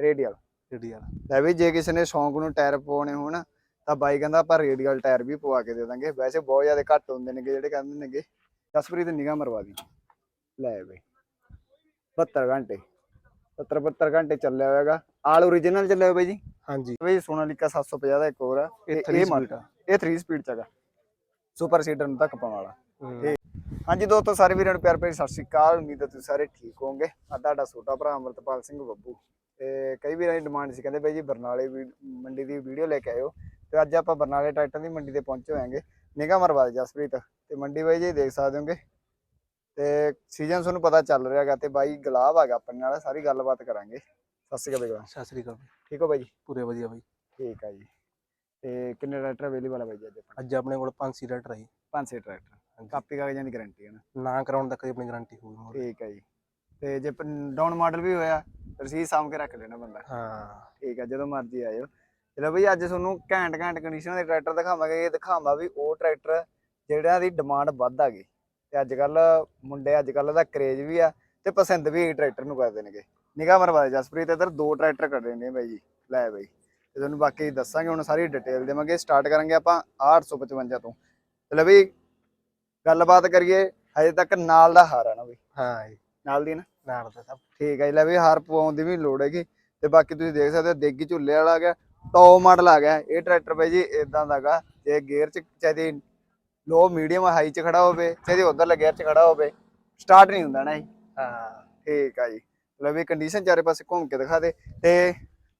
Radial. Radial. ਲੈ ਵੀ ਜੇ ਕਿਸੇ ਨੇ ਸ਼ੌਂਕ ਨੂੰ ਟਾਇਰ ਪਵਾਉਣੇ ਹੋਣ ਤਾਂ ਬਾਈ ਕਹਿੰਦਾ ਆਪਾਂ ਰੇਡੀਅਲ ਟਾਇਰ ਵੀ ਪਵਾ ਕੇ ਦੇ ਦਾਂਗੇ। ਵੈਸੇ ਬਹੁਤ ਜ਼ਿਆਦਾ ਘੱਟ ਹੁੰਦੇ ਨੇਗੇ ਜਿਹੜੇ ਕਹਿੰਦੇ ਨੇਗੇ। ਜਸਪ੍ਰੀਤ ਨਿਗਾਹ ਮਰਵਾ ਦੀ। ਲੈ ਬਈ 72 ਘੰਟੇ। 70 72 ਘੰਟੇ ਚੱਲਿਆ ਹੋਏਗਾ ਆਲ origignal ਚੱਲਿਆ ਹੋਇਆ ਬਾਈ ਜੀ? ਹਾਂਜੀ। ਬਈ ਸੋਨਾਲੀਕਾ 750 ਦਾ ਇੱਕ ਹੋਰ ਆ। ਇਹ 3 ਇਹ ਸਪੀਡ ਮਾਡਲ ਆ। ਇਹ 3 ਸਪੀਡ ਚ ਹੈਗਾ। ਸੁਪਰ ਸੀਡਰ ਨੂੰ ਧੱਕ ਪਾਉਣ ਵਾਲਾ। ਹਾਂਜੀ ਦੋਸਤੋ ਸਾਰੇ ਵੀਰਾਂ ਨੂੰ ਪਿਆਰ ਭਰੀ ਸਤਿ ਸ਼੍ਰੀ ਅਕਾਲ। ਉਮੀਦ ਹੈ ਤੁਸੀਂ ਸਾਰੇ ਠੀਕ ਹੋਵੋਗੇ। ਆ ਤੁਹਾਡਾ ਛੋਟਾ ਭਰਾ ਅਮਰਤਪਾਲ ਸਿੰਘ ਬੱਬੂ। ਤੇ ਕਈ ਵੀਰਾਂ ਦੀ ਡਿਮਾਂਡ ਸੀ। ਕਹਿੰਦੇ ਬਾਈ ਜੀ ਬਰਨਾਲੇ ਵੀ ਮੰਡੀ ਦੀ ਵੀਡੀਓ ਲੈ ਕੇ ਆਇਓ ਤੇ ਅੱਜ ਆਪਾਂ ਬਰਨਾਲੇ ਟਰੈਕਟਰ ਦੀ ਮੰਡੀ ਤੇ ਪਹੁੰਚੇ ਹੋਵਾਂਗੇ ਨਿਗਾਹ ਮਰਵਾ ਦੇ ਜਸਪ੍ਰੀਤ ਤੇ ਮੰਡੀ ਬਾਈ ਜੀ ਦੇਖ ਸਕਦੇ ਹੋਗੇ। ਤੇ ਸੀਜ਼ਨ ਤੁਹਾਨੂੰ ਪਤਾ ਚੱਲ ਰਿਹਾ ਹੈਗਾ ਤੇ ਬਾਈ ਗੁਲਾਬ ਆ ਗਿਆ ਆਪਣੇ ਨਾਲ ਸਾਰੀ ਗੱਲਬਾਤ ਕਰਾਂਗੇ। ਸਤਿ ਸ਼੍ਰੀ ਅਕਾਲ ਬਾਈ ਸਤਿ ਸ੍ਰੀ ਅਕਾਲ ਠੀਕ ਹੋ ਬਾਈ ਜੀ? ਪੂਰੇ ਵਧੀਆ ਬਾਈ। ਠੀਕ ਆ ਜੀ। ਤੇ ਕਿੰਨੇ ਟਰੈਕਟਰ ਅਵੇਲੇਬਲ ਆ ਬਾਈ ਜੀ ਅੱਜ ਆਪਣੇ? ਅੱਜ ਆਪਣੇ ਕੋਲ ਪੰਜ ਸੀਟਰ ਟਰਾਈ ਪੰਜ ਛੇ ਟਰੈਕਟਰ। ਕਾਪੀ ਕਾਗਜ਼ਾਂ ਦੀ ਗਾਰੰਟੀ ਹੈ ਨਾ? ਨਾ ਕਰਾਉਣ ਤੱਕ ਆਪਣੀ ਗਾਰੰਟੀ ਹੋਊਗੀ ਠੀਕ ਹੈ ਜੀ। ਤੇ ਜੇ ਡਾਊਨ ਮਾਡਲ ਵੀ ਹੋਇਆ ਰਸੀਦ ਸਾਂਭ ਕੇ ਰੱਖ ਲੈਣਾ ਬੰਦਾ। ਹਾਂ। ਠੀਕ ਹੈ ਜਦੋਂ ਮਰਜ਼ੀ ਆਇਓ। ਚਲੋ ਬਈ ਅੱਜ ਤੁਹਾਨੂੰ ਘੈਂਟ ਘੈਂਟ ਕੰਡੀਸ਼ਨ ਦੇ ਟਰੈਕਟਰ ਦਿਖਾਵਾਂਗੇ। ਇਹ ਦਿਖਾਵਾਂ ਵੀ ਉਹ ਟਰੈਕਟਰ ਜਿਹੜਿਆਂ ਦੀ ਡਿਮਾਂਡ ਵੱਧ ਆ ਗਈ। ਤੇ ਅੱਜ ਕੱਲ ਮੁੰਡੇ ਅੱਜ ਕੱਲ ਦਾ ਕਰੇਜ ਵੀ ਆ ਤੇ ਪਸੰਦ ਵੀ ਇਹ ਟਰੈਕਟਰ ਨੂੰ ਕਰਦੇ ਨੇਗੇ ਨਿਗਾਹ ਮਰਵਾ ਦੇ ਜਸਪ੍ਰੀਤ ਇੱਧਰ ਦੋ ਟਰੈਕਟਰ ਕੱਢੇ ਨੇ ਬਾਈ ਜੀ। ਲੈ ਬਾਈ। ਤੇ ਤੁਹਾਨੂੰ ਬਾਕੀ ਦੱਸਾਂਗੇ ਹੁਣ ਸਾਰੀ ਡਿਟੇਲ ਦੇਵਾਂਗੇ। ਸਟਾਰਟ ਕਰਾਂਗੇ ਆਪਾਂ 855 ਤੋਂ। ਚਲੋ ਬਈ ਗੱਲਬਾਤ ਕਰੀਏ ਹਜੇ ਤੱਕ ਨਾਲ ਦਾ ਹਾਰ ਨਾ ਬਈ। ਹਾਂ ਜੀ। ਨਾਲ ਦੀ ਨਾ। ਨਾਲ ਦਾ ਸਭ। ਠੀਕ ਹੈ ਜੀ ਲੈ ਵੀ ਹਾਰ ਪਵਾਉਣ ਦੀ ਵੀ ਲੋੜ ਹੈਗੀ। ਤੇ ਬਾਕੀ ਤੁਸੀਂ ਦੇਖ ਸਕਦੇ ਹੋ ਦੇਗੀ ਝੁੱਲੇ ਵਾਲਾ ਆ ਗਿਆ ਟੌਪ ਮਾਡਲ ਆ ਗਿਆ। ਇਹ ਟਰੈਕਟਰ ਬਾਈ ਜੀ ਇਦਾਂ ਦਾਗਾ ਜੇ ਗੇਅਰ ਚ ਚਾਹੇ ਲੋ ਮੀਡੀਅਮ ਹਾਈ ਚ ਖੜਾ ਹੋਵੇ ਚਾਹੇ ਉਧਰਲੇ ਗੇਅਰ ਚ ਖੜਾ ਹੋਵੇ ਸਟਾਰਟ ਨਹੀਂ ਹੁੰਦਾ ਨਾ ਜੀ ਹਾਂ। ਠੀਕ ਆ ਜੀ। ਲੈ ਵੀ ਕੰਡੀਸ਼ਨ ਚਾਰੇ ਪਾਸੇ ਘੁੰਮ ਕੇ ਦਿਖਾ ਦੇ। ਤੇ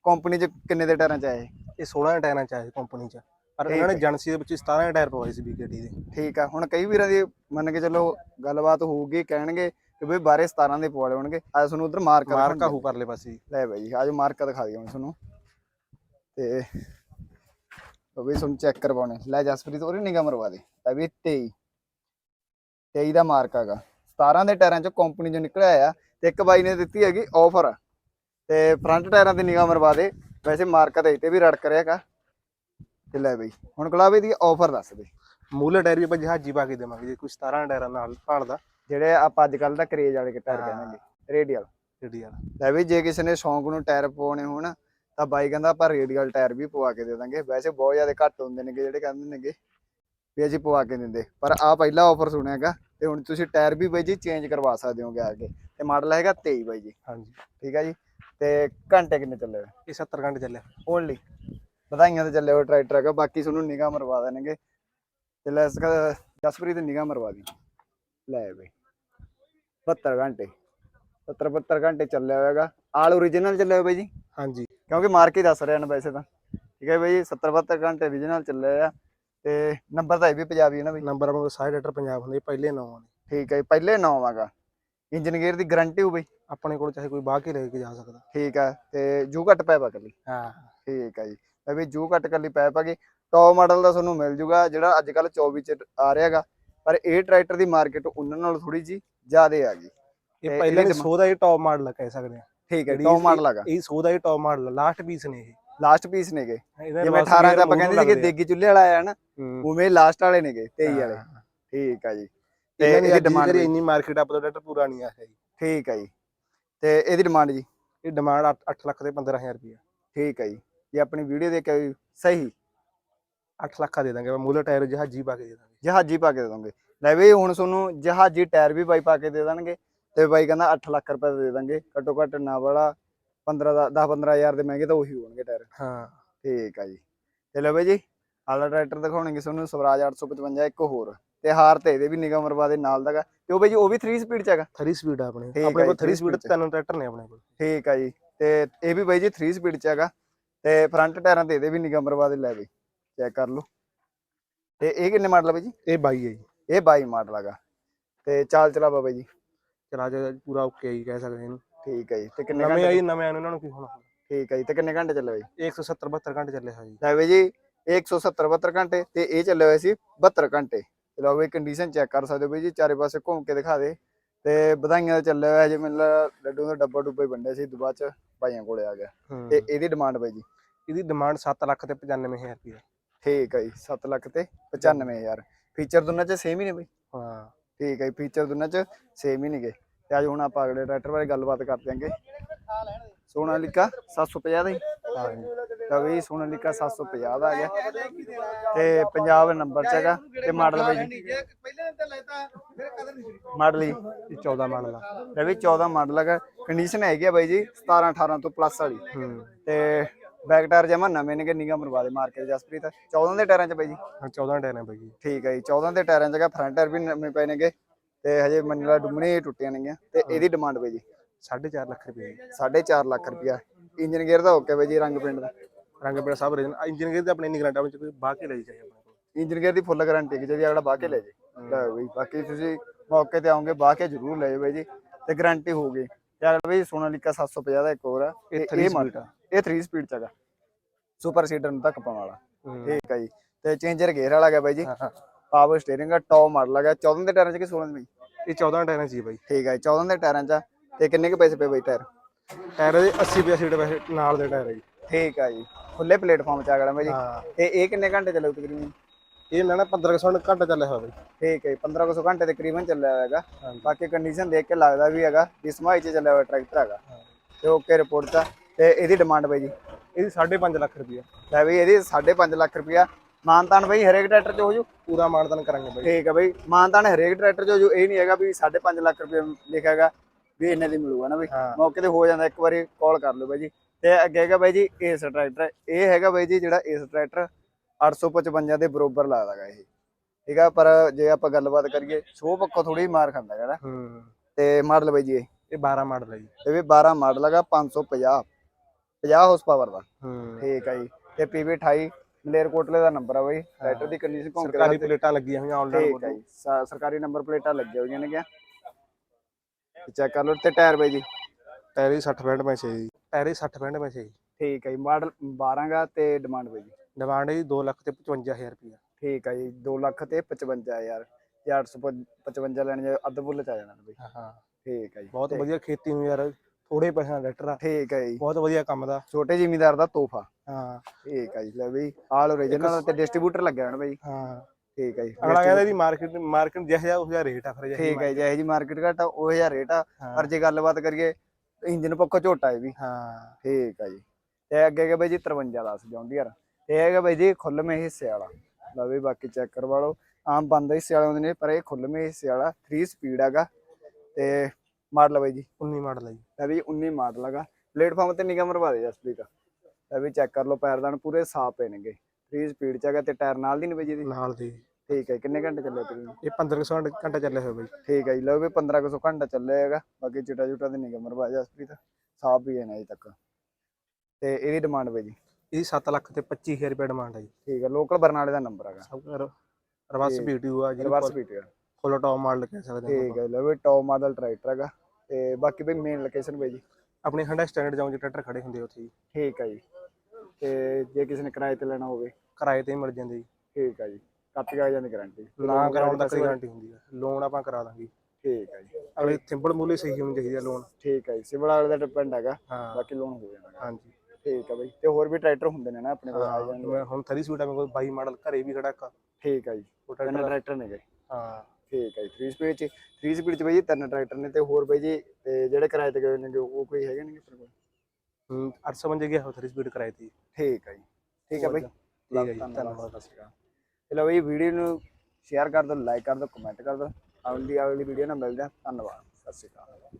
ਕੰਪਨੀ ਚ ਕਿੰਨੇ ਦੇ ਟਾਇਰਾਂ ਚ ਆਏ? ਇਹ 16 ਦੇ ਟਾਇਰਾਂ ਚ ਆਇਆ ਕੰਪਨੀ ਚ। ਪਰ ਇਹਨਾਂ ਨੇ। ਏਜੰਸੀ ਦੇ ਵਿੱਚ 17 ਦੇ ਟਾਇਰ ਪਵਾਏ ਸੀ BKT ਦੇ। ਠੀਕ ਆ ਹੁਣ ਕਈ ਵੀਰਾਂ ਦੀ ਮੰਨ ਕੇ ਚੱਲੋ ਗੱਲਬਾਤ ਹੋਊਗੀ ਕਹਿਣਗੇ। ਕਿ ਬਈ ਬਾਰੇ 17 ਦੇ ਪਵਾਲੇ ਹੋਣਗੇ। ਅੱਜ ਤੁਹਾਨੂੰ ਉਧਰ ਮਾਰਕਾ ਮਾਰਕਾ ਹੋ ਪਰਲੇ ਪਾਸੇ। ਲੈ ਬਾਈ ਜੀ ਆਜੋ ਮਾਰਕਾ ਦਿਖਾ ਹੁਣ ਤੁਹਾਨੂੰ। ਤੇ ਉਹ ਵੀ ਤੁਹਾਨੂੰ ਚੈੱਕ ਕਰਵਾਉਣੇ। ਲੈ ਜਸਪ੍ਰੀਤ ਉਹਦੀ ਨਿਗਾਹ ਮਰਵਾ ਦੇ। ਲੈ ਵੀ 23 23 ਦਾ ਮਾਰਕ ਹੈਗਾ। 17 ਦੇ ਟਾਇਰਾਂ ਚੋਂ ਕੰਪਨੀ ਚੋਂ ਨਿਕਲਿਆ ਆ ਤੇ ਇੱਕ ਬਾਈ ਨੇ ਦਿੱਤੀ ਹੈਗੀ ਆਫਰ ਤੇ ਫਰੰਟ ਟਾਇਰਾਂ ਦੀ ਨਿਗਾਹ ਮਰਵਾ ਦੇ। ਵੈਸੇ ਮਾਰਕਾ ਤੇ ਤੇ ਵੀ ਰੜ ਕਰਿਆਗਾ ਤੇ ਲੈ ਬਈ ਹੁਣ ਗੁਲਾਬੀ ਦੀ ਆਫਰ ਦੱਸ ਦੇ। ਮੂਲੇ ਟਾਇਰ ਵੀ ਆਪਾਂ ਜਹਾਜੀ ਪਾ ਕੇ ਦੇਵਾਂਗੇ ਜੇ ਕੋਈ 17 ਟਾਇਰਾਂ ਨਾਲ ਭਾਲਦਾ। ਜਿਹੜੇ ਆਪਾਂ ਅੱਜ ਕੱਲ ਦਾ ਕਰੇਜ ਵਾਲੇ ਟਾਇਰ ਕਹਿੰਦੇ ਰੇਡੀਅਲ ਰੇਡੀਅਲ। ਲੈ ਵੀ ਜੇ ਕਿਸੇ ਨੇ ਸ਼ੌਂਕ ਨੂੰ ਟਾਇਰ ਪਵਾਉਣੇ ਹੋਣ ਤਾਂ ਬਾਈ ਕਹਿੰਦਾ ਆਪਾਂ ਰੇਡੀਅਲ ਟਾਇਰ ਵੀ ਪਵਾ ਕੇ ਦੇ ਦਾਂਗੇ। ਵੈਸੇ ਬਹੁਤ ਜ਼ਿਆਦਾ ਘੱਟ ਹੁੰਦੇ ਨੇਗੇ ਜਿਹੜੇ ਕਹਿੰਦੇ ਨੇਗੇ ਵੀ ਅਸੀਂ ਪਵਾ ਕੇ ਦਿੰਦੇ। ਪਰ ਆ ਪਹਿਲਾ ਆਫਰ ਸੁਣਿਆਗਾ ਤੇ ਹੁਣ ਤੁਸੀਂ ਟਾਇਰ ਵੀ ਬਾਈ ਜੀ ਚੇਂਜ ਕਰਵਾ ਸਕਦੇ ਹੋਗੇ ਆ ਕੇ। ਤੇ ਮਾਡਲ ਹੈਗਾ 23 ਬਾਈ ਜੀ। ਹਾਂਜੀ। ਠੀਕ ਆ ਜੀ? ਤੇ ਘੰਟੇ ਕਿੰਨੇ ਚੱਲੇ ਇਹ 70 ਘੰਟੇ ਚੱਲਿਆ ਓਨਲੀ ਵਧਾਈਆਂ ਤੇ ਚੱਲੇ ਹੋਏ ਟਰੈਕਟਰ ਹੈਗਾ ਬਾਕੀ ਤੁਹਾਨੂੰ ਨਿਗਾਹ ਮਰਵਾ ਦੇਣਗੇ। ਤੇ ਲੈ ਇਸ ਜਸਪ੍ਰੀਤ ਨਿਗਾਹ ਮਰਵਾ ਦੀ। ਲੈ ਬਈ। 72 ਘੰਟੇ 70 72 ਘੰਟੇ ਚੱਲਿਆ ਹੋਏਗਾ ਆਲ origignal ਚੱਲਿਆ ਹੋਇਆ ਬਾਈ ਜੀ? ਹਾਂਜੀ। ਕਿਉਂਕਿ ਮਾਰਕ ਹੀ ਦੱਸ ਰਿਹਾ ਨਾ ਵੈਸੇ ਤਾਂ। ਠੀਕ ਹੈ ਬਾਈ 70 72 ਘੰਟੇ origignal ਚੱਲਿਆ ਆ ਤੇ ਨੰਬਰ ਤਾਂ ਇਹ ਵੀ ਪੰਜਾਬੀ ਹੈ ਨਾ ਬਈ? ਨੰਬਰ ਆਪਣੇ ਸਾਰੇ ਟਰੈਕਟਰ ਪੰਜਾਬ ਹੁੰਦੇ ਪਹਿਲੇ ਨੌ ਨੇ। ਠੀਕ ਹੈ ਪਹਿਲੇ ਨਾਮ ਆਗਾ ਇੰਜਨ ਗੇਅਰ ਦੀ ਗਾਰੰਟੀ ਹੋ ਬਈ? ਆਪਣੇ ਕੋਲ ਚਾਹੇ ਕੋਈ ਬਾਹ ਕੇ ਲੈ ਕੇ ਜਾ ਸਕਦਾ। ਠੀਕ ਆ ਤੇ ਜੂ ਘੱਟ ਪੈ ਕੱਲੀ? ਹਾਂ। ਠੀਕ ਆ ਜੀ ਇਹ ਵੀ ਜੂ ਘੱਟ ਕੱਲੀ ਪੈ ਪਾਗੀ। ਟੌਪ ਮਾਡਲ ਦਾ ਤੁਹਾਨੂੰ ਮਿਲ ਜੂਗਾ ਜਿਹੜਾ ਅੱਜ ਕੱਲ 24 ਚ ਆ ਰਿਹਾਗਾ। ਪਰ ਇਹ ਟਰੈਕਟਰ ਦੀ ਮਾਰਕੀਟ ਉਹਨਾਂ ਨਾਲ ਥੋੜੀ ਜੀ ਜ਼ਿਆਦੇ ਆ ਗਈ। ਇਹ ਪਹਿਲੇ ਨੇ 100 ਦਾ ਹੀ ਟੌਪ ਮਾਡਲ ਕਹਿ ਸਕਦੇ ਆ। ਠੀਕ ਹੈ ਟੌਪ ਮਾਡਲ ਹੈਗਾ ਇਹ 100 ਦਾ ਹੀ ਟੌਪ ਮਾਡਲ ਲਾਸਟ ਪੀਸ ਨੇ ਇਹ। ਲਾਸਟ ਪੀਸ ਨੇਗੇ। ਜਿਵੇਂ ਬਸ 18 gear ਚ ਆਪਾਂ ਕਹਿੰਦੇ ਸੀ ਕਿ ਆ। ਦੇਗੀ ਚੁੱਲ੍ਹੇ ਵਾਲਾ ਆਇਆ ਨਾ। ਉਵੇਂ ਲਾਸਟ ਵਾਲੇ ਨੇਗੇ 23 ਵਾਲੇ। ਠੀਕ ਆ ਜੀ। ਤੇ ਇਹਦੀ ਡਿਮਾਂਡ ਇੰਨੀ ਮਾਰਕੀਟ ਦਾ ਟਰੈਕਟਰ ਪੂਰਾ ਨਹੀਂ ਆਇਆ ਜੀ। ਠੀਕ ਆ ਜੀ। ਤੇ ਇਹਦੀ ਡਿਮਾਂਡ ਜੀ? ਇਹ ਡਿਮਾਂਡ 8 ਲੱਖ ਤੇ 15000 ਰੁਪਏ ਠੀਕ ਆ ਜੀ। ਜੇ ਆਪਣੀ ਵੀਡੀਓ ਦੇਖ ਕੇ ਸਹੀ? 8 ਲੱਖਾਂ ਦੇ ਦਾਂਗੇ ਮੂਲੇ ਟਾਇਰ ਜਹਾਜੀ ਪਾ ਕੇ ਦੇ ਦਾਂਗੇ। ਜਹਾਜੀ ਪਾ ਕੇ ਦੇ ਦੋਗੇ। ਲੈ ਵੀ ਹੁਣ ਤੁਹਾਨੂੰ ਜਹਾਜੀ ਟਾਇਰ ਵੀ ਬਾਈ ਪਾ ਕੇ ਦੇ ਦੇਣਗੇ ਤੇ ਬਾਈ ਕਹਿੰਦਾ 8 ਲੱਖ ਰੁਪਏ ਦੇ ਦਾਂਗੇ ਘੱਟੋ ਘੱਟ ਨਾ ਵਾਲਾ 15 ਦਾ 10 15000 ਦੇ ਮਹਿੰਗੇ ਤਾਂ ਉਹੀ ਹੋਣਗੇ ਟਾਇਰ। ਹਾਂ। ਠੀਕ ਆ ਜੀ। ਤੇ ਲੈ ਬਾਈ ਜੀ ਆਲਾ ਟਰੈਕਟਰ ਦਿਖਾਉਣਗੇ ਤੁਹਾਨੂੰ ਸਵਰਾਜ 855 ਇੱਕ ਹੋਰ। ਤੇ ਹਾਰ ਤੇ ਇਹਦੇ ਵੀ ਨਿਗਮ ਮਰਵਾ ਦੇ ਨਾਲ ਦਾਗਾ ਤੇ ਉਹ ਬਾਈ ਜੀ ਉਹ ਵੀ 3 ਸਪੀਡ ਚ ਹੈਗਾ? 3 ਸਪੀਡ ਆ ਆਪਣੇ। ਆਪਣੇ ਕੋਲ ਜੀ, 3 ਸਪੀਡ ਤਿੰਨ ਟਰੈਕਟਰ ਨੇ ਆਪਣੇ ਕੋਲ। ਠੀਕ ਆ ਜੀ। ਤੇ ਇਹ ਵੀ ਬਾਈ ਜੀ 3 ਸਪੀਡ ਚ ਹੈਗਾ। ਤੇ ਫਰੰਟ ਟਾਇਰਾਂ ਤੇ ਇਹਦੇ ਵੀ ਨਿਗਮ ਮਰਵਾ ਦੇ ਲੈ ਬਈ ਚੈੱਕ ਕਰ ਲਓ। ਤੇ ਇਹ ਕਿੰਨੇ ਮਾਡਲ ਆ ਬਾਈ ਜੀ? ਇਹ ਬਾਈ ਹੈ ਜੀ। ਇਹ 22 ਮਾਡਲ ਹੈਗਾ ਤੇ ਚਾਲ ਚਲਾ ਬਾਬਾ ਜੀ। ਚਲਾ ਜਾ ਪੂਰਾ ਓਕੇ ਹੀ ਕਹਿ ਸਕਦੇ ਇਹਨੂੰ। ਠੀਕ ਹੈ ਜੀ। ਤੇ ਕਿੰਨੇ ਨਵੇਂ ਆਈ ਨਵੇਂ ਆਏ ਨੂੰ ਇਹਨਾਂ ਨੂੰ ਕੀ ਹੋਣਾ। ਠੀਕ ਹੈ ਜੀ। ਤੇ ਕਿੰਨੇ ਘੰਟੇ ਚੱਲੇ ਹੋਏ? 170 72 ਘੰਟੇ ਚੱਲੇ ਹੋਏ ਜੀ। ਲੈ ਬਈ ਜੀ 170 72 ਘੰਟੇ। ਤੇ ਇਹ ਚੱਲੇ ਹੋਏ ਸੀ 72 ਘੰਟੇ। ਲਓ ਬਈ ਕੰਡੀਸ਼ਨ ਚੈੱਕ ਕਰ ਸਕਦੇ ਹੋ ਬਈ ਜੀ। ਚਾਰੇ ਪਾਸੇ ਘੁੰਮ ਕੇ ਦਿਖਾ ਦੇ। ਤੇ ਵਧਾਈਆਂ ਦਾ ਚੱਲੇ ਹੋਇਆ ਜੇ। ਮੈਨੂੰ ਲੱਡੂ ਦਾ ਡੱਬਾ ਡੁੱਬਾ ਹੀ ਵੰਡਿਆ ਸੀ। ਦੁਬਾਰਾ ਚ ਭਾਈਆਂ ਕੋਲੇ ਆ ਗਿਆ। ਹੂੰ। ਤੇ ਇਹਦੀ ਡਿਮਾਂਡ ਬਈ ਜੀ। ਇਹਦੀ ਡਿਮਾਂਡ 7 ਲੱਖ ਤੇ 95000 ਰੁਪਏ ਠੀਕ ਹੈ ਜੀ। 7 ਲੱਖ ਤੇ 95000 ਫੀਚਰ ਦੋਨਾਂ ਚ ਸੇਮ ਹੀ ਨੇ ਬਈ? ਹਾਂ। ਠੀਕ ਹੈ ਫੀਚਰ ਦੋਨਾਂ ਚ ਸੇਮ ਹੀ ਨੇਗੇ ਤੇ ਅੱਜ ਹੁਣ ਆਪਾਂ ਅਗਲੇ ਟਰੈਕਟਰ ਬਾਰੇ ਗੱਲਬਾਤ ਕਰ ਦਿਆਂਗੇ। ਸੋਨਾਲੀਕਾ 750 ਦਾ ਹੀ। ਹਾਂ ਤਾਂ ਬਈ ਸੋਨਾਲੀਕਾ 750 ਦਾ ਆ ਗਿਆ। ਤੇ ਪੰਜਾਬ ਨੰਬਰ ਚ ਹੈਗਾ ਤੇ ਮਾਡਲ ਬਈ ਮਾਡਲ ਇਹ 14 ਮਾਡਲ ਆ। ਇਹ ਵੀ 14 ਮਾਡਲ ਹੈਗਾ। ਕੰਡੀਸ਼ਨ ਹੈਗੀ ਆ ਬਾਈ ਜੀ 17 18 ਤੋਂ ਪਲੱਸ ਵਾਲੀ। ਹੂੰ। ਤੇ ਬੈਕ ਟਾਇਰ ਜਮਾ ਨਵੇਂ ਨੇਗੇ ਨਿਗਾ ਮਰਵਾ ਦੇ ਮਾਰ ਕੇ ਜਸਪ੍ਰੀਤ। 14 ਦੇ ਟਾਇਰਾਂ ਚ ਬਾਈ ਜੀ? ਹਾਂ 14 ਟਾਇਰ ਨੇ ਬਾਈ ਜੀ। ਠੀਕ ਹੈ ਜੀ 14 ਦੇ ਟਾਇਰਾਂ ਚ ਹੈਗਾ ਫਰੰਟ ਟਾਇਰ ਵੀ ਨਵੇਂ ਪਏ ਨੇਗੇ ਤੇ ਹਜੇ ਮੰਨ ਲਾ ਡੁੰਮਣੇ ਟੁੱਟੀਆਂ ਨੇਗੀਆਂ ਤੇ ਇਹਦੀ ਡਿਮਾਂਡ ਬਾਈ ਜੀ? 4.5 ਲੱਖ ਰੁਪਏ ਜੀ। 4.5 ਲੱਖ ਰੁਪਿਆ ਇੰਜਨ ਗੇਅਰ ਦਾ ਓਕੇ ਬਾਈ ਜੀ ਰੰਗ ਪਿੰਡ ਦਾ। ਰੰਗ ਬੜਾ ਸਭ ਰੇਜਨ ਇੰਜਨ ਗੇਅਰ ਤੇ ਆਪਣੇ ਗਰੰਟਾ ਵਿੱਚ ਕੋਈ ਬਾਹ ਕੇ ਲਈ ਜਾਏ ਆਪਣੇ ਕੋਲ ਇੰਜਨ ਗੇਅਰ ਦੀ ਫੁੱਲ ਗਾਰੰਟੀ ਜੇ ਅਗਲਾ ਬਾਹ ਕੇ ਲੈ ਜੇ। ਲੈ ਬਈ ਬਾਕੀ ਤੁਸੀਂ ਮੌਕੇ ਤੇ ਆਓਗੇ ਬਾਹ ਕੇ ਜ਼ਰੂਰ ਲੈ ਬਾਈ ਜੀ। ਤੇ ਗਾਰੰਟੀ ਹੋਊਗੀ। ਅਗਲਾ ਬਈ ਸੋਨਾਲੀਕਾ 750 ਦਾ ਇੱਕ ਹੋਰ ਆ। ਇਹ ਤੇ 3 ਇਹ ਸਪੀਡ ਆ ਇਹ 3 ਸਪੀਡ ਚ ਹੈਗਾ ਸੁਪਰ ਸੀਡਰ ਨੂੰ ਧੱਕ ਪਾਉਣ ਵਾਲਾ। ਹੂੰ। ਠੀਕ ਹੈ ਜੀ। ਤੇ ਚੇਂਜਰ ਗੇਅਰ ਵਾਲਾ ਹੈਗਾ ਬਾਈ ਜੀ। ਹਾਂ ਹਾਂ। ਪਾਵਰ ਸਟੀਅਰਿੰਗ ਦਾ ਟੌਪ ਮਾਡਲ ਹੈਗਾ। 14 ਦੇ ਟਾਇਰਾਂ ਚ ਕਿ 16 ਦੇ ਬਈ? ਇਹ 14 ਟਾਇਰਾਂ ਚ ਹੀ ਬਾਈ। ਠੀਕ ਹੈ ਜੀ 14 ਦੇ ਟਾਇਰਾਂ ਚ। ਤੇ ਕਿੰਨੇ ਕੁ ਪੈਸੇ ਪਏ ਬਈ ਟਾਇਰ? ਟਾਇਰ ਦੇ 80 85 ਸੀਟ ਵੈਸੇ ਨਾਲ ਦੇ ਟਾਇਰ ਜੀ। ਠੀਕ ਹੈ ਜੀ। ਖੁੱਲੇ ਪਲੇਟਫਾਰਮ ਚ ਆ ਗਿਆ ਬਾਈ ਜੀ। ਹਾਂ। ਤੇ ਇਹ ਕਿੰਨੇ ਘੰਟੇ ਚੱਲੂ ਤਕਰੀਬਨ? ਇਹ ਨਾ ਨਾ 1500 ਘੰਟਾ ਚੱਲਿਆ ਹੋਇਆ ਬਾਈ। ਠੀਕ ਹੈ ਜੀ 1500 ਘੰਟੇ ਤਕਰੀਬਨ ਚੱਲਿਆ ਹੋਇਆ ਹੈਗਾ। ਹਾਂਜੀ। ਬਾਕੀ ਕੰਡੀਸ਼ਨ ਦੇਖ ਕੇ ਲੱਗਦਾ ਵੀ ਹੈਗਾ ਵੀ ਸਮਾਈ ਚ ਚੱਲਿਆ ਹੋਇਆ ਟਰੈਕਟਰ ਹੈਗਾ। ਤੇ ਓਕੇ ਰਿਪੋਰਟ ਆ। ਤੇ ਇਹਦੀ ਡਿਮਾਂਡ ਬਾਈ ਜੀ ਇਹਦੀ 5.5 ਲੱਖ ਰੁਪਏ ਲੈ ਬਈ ਇਹਦੀ 5.5 ਲੱਖ ਰੁਪਿਆ ਮਾਨਤਾਨ ਬਈ ਹਰੇਕ ਟਰੈਕਟਰ ਚ ਹੋ ਜੂ? ਪੂਰਾ ਮਾਨਤਨ ਕਰਾਂਗੇ ਬਾਈ। ਠੀਕ ਹੈ ਬਈ ਮਾਨਤਾਨ ਹਰੇਕ ਟਰੈਕਟਰ ਚ ਹੋ ਜੂ। ਇਹ ਨਹੀਂ ਹੈਗਾ ਵੀ 5.5 ਲੱਖ ਰੁਪਏ ਲਿਖਿਆ ਹੈਗਾ ਵੀ ਇੰਨੇ ਦੀ ਮਿਲੂਗਾ ਨਾ ਬਈ। ਮੌਕੇ ਤੇ ਹੋ ਜਾਂਦਾ ਇੱਕ ਵਾਰੀ ਕਾਲ ਕਰ ਲਓ ਬਾਈ ਜੀ। ਤੇ ਅੱਗੇ ਹੈਗਾ ਬਾਈ ਜੀ ਏਸ ਟਰੈਕਟਰ ਇਹ ਹੈਗਾ ਬਾਈ ਜੀ ਜਿਹੜਾ ਏਸ ਟਰੈਕਟਰ 855 ਦੇ ਬਰੋਬਰ ਲੱਗਦਾ ਹੈਗਾ ਇਹ। ਠੀਕ ਆ ਪਰ ਜੇ ਆਪਾਂ ਗੱਲਬਾਤ ਕਰੀਏ ਸ਼ੋਅ ਪੱਖੋਂ ਥੋੜੀ ਮਾਰ ਖਾਂਦਾ ਹੈਗਾ ਨਾ। ਤੇ ਮਾਡਲ ਬਾਈ ਜੀ ਇਹ। ਇਹ 12 ਮਾਡਲ ਹੈ ਜੀ। ਇਹ ਵੀ 12 ਮਾਡਲ ਹੈਗਾ 550 50 ਹਾਰਸ ਪਾਵਰ ਦਾ। ਹੂੰ। ਠੀਕ ਹੈ ਜੀ। ਤੇ ਪੀਵੀ 28 ਮਲੇਰਕੋਟਲੇ ਦਾ ਨੰਬਰ ਆ ਬਾਈ। ਟਰੈਕਟਰ ਦੀ ਕੰਡੀਸ਼ਨ ਘੁੰਮ ਕੇ ਸਰਕਾਰੀ ਪਲੇਟਾਂ ਲੱਗੀਆਂ ਹੋਈਆਂ ਦੇ। ਠੀਕ ਜੀ। ਸਰਕਾਰੀ ਨੰਬਰ ਪਲੇਟਾਂ ਲੱਗੀਆਂ ਹੋਈਆਂ ਨੇ ਗਿਆ। ਚੈੱਕ ਕਰ ਲਓ ਤੇ ਟਾਇਰ ਬਾਈ ਜੀ। ਟਾਇਰ ਹੀ 60 65 ਪੈਸੇ ਜੀ। ਟਾਇਰ ਹੀ 60 65 ਪੈਸੇ ਜੀ। ਠੀਕ ਹੈ ਜੀ। ਮਾਡਲ 12 ਗਾ ਤੇ ਡਿਮਾਂਡ ਬਾਈ ਜੀ। ਡਿਮਾਂਡ ਹੈ 2 ਲੱਖ ਤੇ 55000 ਰੁਪਏ ਠੀਕ ਹੈ ਜੀ। 2 ਲੱਖ ਤੇ 55 ਯਾਰ ਜੇ 855 ਲੈਣ ਜੇ ਅੱਧ ਬੁੱਲ ਚ ਆ ਜਾਣਾ ਬਈ। ਹਾਂ ਠੀਕ ਹੈ ਜੀ। ਬਹੁਤ ਤੇ- ਵਧੀਆ ਖੇਤੀ ਨੂੰ ਯਾਰ ਥੋੜੇ ਪੈਸਿਆਂ ਦਾ ਟਰੈਕਟਰ ਆ। ਠੀਕ ਹੈ ਜੀ। ਬਹੁਤ ਵਧੀਆ ਕੰਮ ਦਾ। ਛੋਟੇ ਜ਼ਿਮੀਦਾਰ ਦਾ ਤੋਹਫਾ। ਹਾਂ ਠੀਕ ਹੈ ਜੀ। ਲੈ ਬਈ ਆਲ ਓਰੀਜਨਲ ਤੇ ਡਿਸਟ੍ਰੀਬਿਊਟਰ ਲੱਗਿਆ ਹੋਣਾ ਬਈ। ਹਾਂ। ਠੀਕ ਹੈ ਜੀ। ਅਗਲਾ ਕਹਿੰਦਾ ਜੀ ਮਾਰਕੀਟ ਮਾਰਕੀਟ ਜਿਹਾ ਜਿਹਾ ਉਸ ਦਾ ਰੇਟ ਆ ਫਿਰ ਜਿਹੋ ਜਿਹੀ ਠੀਕ ਹੈ ਜੀ ਇਹ ਜੀ ਮਾਰਕੀਟ ਘਟਾ ਉਹ ਜਿਹਾ ਰੇਟ ਆ। ਹਾਂ। ਪਰ ਜੇ ਗੱਲਬਾਤ ਕਰੀਏ ਇੰਜਨ ਪੱਖੋਂ ਝੋਟਾ ਹੈ ਵੀ। ਹਾਂ। ਠੀਕ ਹੈ ਜੀ। ਤੇ ਅੱਗੇ ਹੈਗਾ ਬਾਈ ਜੀ 53 10 ਜੌਂਡੀਅਰ ਤੇ ਇਹ ਹੈਗਾ ਬਾਈ ਜੀ ਖੁੱਲਵੇਂ ਹਿੱਸੇ ਵਾਲਾ। ਲਓ ਵੀ ਬਾਕੀ ਚੈੱਕ ਕਰਵਾ ਲਓ। ਆਮ ਬੰਦ ਹਿੱਸੇ ਵਾਲੇ ਹੁੰਦੇ ਨੇ ਪਰ ਇਹ ਖੁੱਲਵੇਂ ਹਿੱਸੇ ਵਾਲਾ 3 ਸਪੀਡ ਹੈਗਾ। ਤੇ ਮਾਡਲ ਬਾਈ ਜੀ? 19 ਮਾਡਲ ਹੈ ਜੀ। ਇਹ ਵੀ 19 ਮਾਡਲ ਹੈਗਾ। ਪਲੇਟਫਾਰਮ ਤੇ ਨਿਗਮ ਮਰਵਾ ਦੇ ਜਸਪ੍ਰੀਤ। ਇਹ ਵੀ ਚੈੱਕ ਕਰ ਲਓ ਪੈਰਦਾਨ ਪੂਰੇ ਸਾਫ਼ ਪਏ ਨੇਗੇ। 3 ਸਪੀਡ ਚ ਹੈਗਾ ਤੇ ਟਾਇਰ ਨਾਲ ਦੀ ਨਹੀਂ ਵੱਜੀ ਦੀ ਨਾਲ ਦੀ। ਠੀਕ ਹੈ ਕਿੰਨੇ ਘੰਟੇ ਚੱਲੇ ਤਕਰੀਬਨ ਇਹ 1500 ਘੰਟਾ ਚੱਲਿਆ ਹੋਇਆ ਬਾਈ। ਠੀਕ ਹੈ ਜੀ ਲਓ ਵੀ 1500 ਘੰਟਾ ਚੱਲੇਗਾ ਬਾਕੀ ਚਿਟਾ ਚੁਟਾ ਦੀ ਨਿਗਮ ਮਰਵਾ ਜਸਪ੍ਰੀਤ। ਸਾਫ਼ ਵੀ ਹੈ ਨਾ ਅਜੇ ਤੱਕ। ਤੇ ਇਹਦੀ ਡਿਮਾਂਡ ਬਾਈ ਜੀ? ਇਹਦੀ 7 ਲੱਖ ਤੇ 25000 ਰੁਪਏ ਡਿਮਾਂਡ ਹੈ ਜੀ। ਠੀਕ ਹੈ ਲੋਕਲ ਬਰਨਾਲੇ ਦਾ ਨੰਬਰ ਹੈਗਾ। ਸਭ ਕਰ ਰਵਸ ਤੇ ਵੀਡੀਓ ਆ ਜੀ। Reverse PTR full top model ਕਹਿ ਸਕਦੇ ਹਾਂ ਠੀਕ ਹੈ ਲਓ ਵੀ ਟੌਪ ਮਾਡਲ ਟਰੈਕਟਰ ਹੈਗਾ। ਤੇ ਬਾਕੀ ਬਈ ਮੇਨ ਲੋਕੇਸ਼ਨ ਬਾਈ ਜੀ। ਆਪਣੇ ਹੰਡਾ ਸਟੈਂਡਰਡ ਜਾਉਂ ਟਰੈਕਟਰ ਖੜੇ ਹੁੰਦੇ ਉੱਥੇ ਜੀ। ਠੀਕ ਹੈ ਜੀ। ਤੇ ਜੇ ਕਿਸੇ ਨੇ ਕਿਰਾਏ ਤੇ ਲੈਣਾ ਹੋਵੇ। ਕਿਰਾਏ ਤੇ ਹੀ ਮਿਲ ਜਾਂਦੇ ਜੀ। ਠੀਕ ਹੈ ਜੀ। ਕਾਪੀ ਕਾਗਜ਼ਾਂ ਦੀ ਗਾਰੰਟੀ ਨਾ ਕਰਾਉਣ ਦਾ ਕੋਈ ਗਾਰੰਟੀ ਹੁੰਦੀ ਹੈ ਲੋਨ ਆਪਾਂ ਕਰਾ ਦਾਂਗੇ। ਠੀਕ ਹੈ ਜੀ। ਅਗਲੇ ਸਿੰਪਲ ਮੂਲੇ ਸਹੀ ਹੋਣੀ ਚਾਹੀਦੀ ਹੈ ਲੋਨ ਠੀਕ ਹੈ ਜੀ। ਸਿਵਲ ਵਾਲੇ ਦਾ ਡਿਪੈਂਡ ਹੈਗਾ। ਬਾਕੀ ਲੋਨ ਹੋ ਜਾਣਾ। ਹਾਂਜੀ। ਠੀਕ ਹੈ ਬਈ। ਤੇ ਹੋਰ ਵੀ ਟਰੈਕਟਰ ਹੁੰਦੇ ਨੇ ਨਾ ਆਪਣੇ ਕੋਲ ਆ ਜਾਣਗੇ ਹੁਣ 3 ਸੂਟ ਆ ਮੇਰੇ ਕੋਲ 22 ਮਾਡਲ ਘਰੇ ਵੀ ਖੜਾ ਇੱਕ। ਠੀਕ ਹੈ ਜੀ। ਉਹ ਟਰੈਕਟਰ ਟਰੈਕਟਰ ਨੇਗੇ ਹਾਂ। ਠੀਕ ਹੈ ਜੀ 3 ਸਪੀਡ ਚ 3 ਸਪੀਡ ਚ ਬਈ ਜੀ ਤਿੰਨ ਟਰੈਕਟਰ ਨੇ ਤੇ ਹੋਰ ਬਈ ਜੀ ਤੇ ਜਿਹੜੇ ਕਿਰਾਏ ਤੇ ਗਏ ਨੇ ਉਹ ਕੋਈ ਹੈਗੇ ਨੇ ਆਪਣੇ ਕੋਲ? ਹੂੰ 855 ਗਿਆ ਹੋ 3 ਸਪੀਡ ਕਰਾਏ ਤੀ ਠੀਕ ਹੈ ਜੀ ਠੀਕ ਹੈ ਬਈ। ਠੀਕ ਹੈ ਜੀ ਧੰਨਵਾਦ ਧੰਨਵਾਦ। ਸਤਿ ਸ਼੍ਰੀ ਅਕਾਲ। ਚਲੋ ਬਈ ਵੀਡੀਓ ਨੂੰ ਸ਼ੇਅਰ ਕਰ ਦਿਓ ਲਾਈਕ ਕਰ ਦਿਓ ਕਮੈਂਟ ਕਰ ਦਿਓ। ਅਗਲੀ ਅਗਲੀ ਵੀਡੀਓ ਨਾਲ ਮਿਲਦੇ ਹਾਂ। ਧੰਨਵਾਦ ਸਤਿ ਸ਼੍ਰੀ ਅਕਾਲ।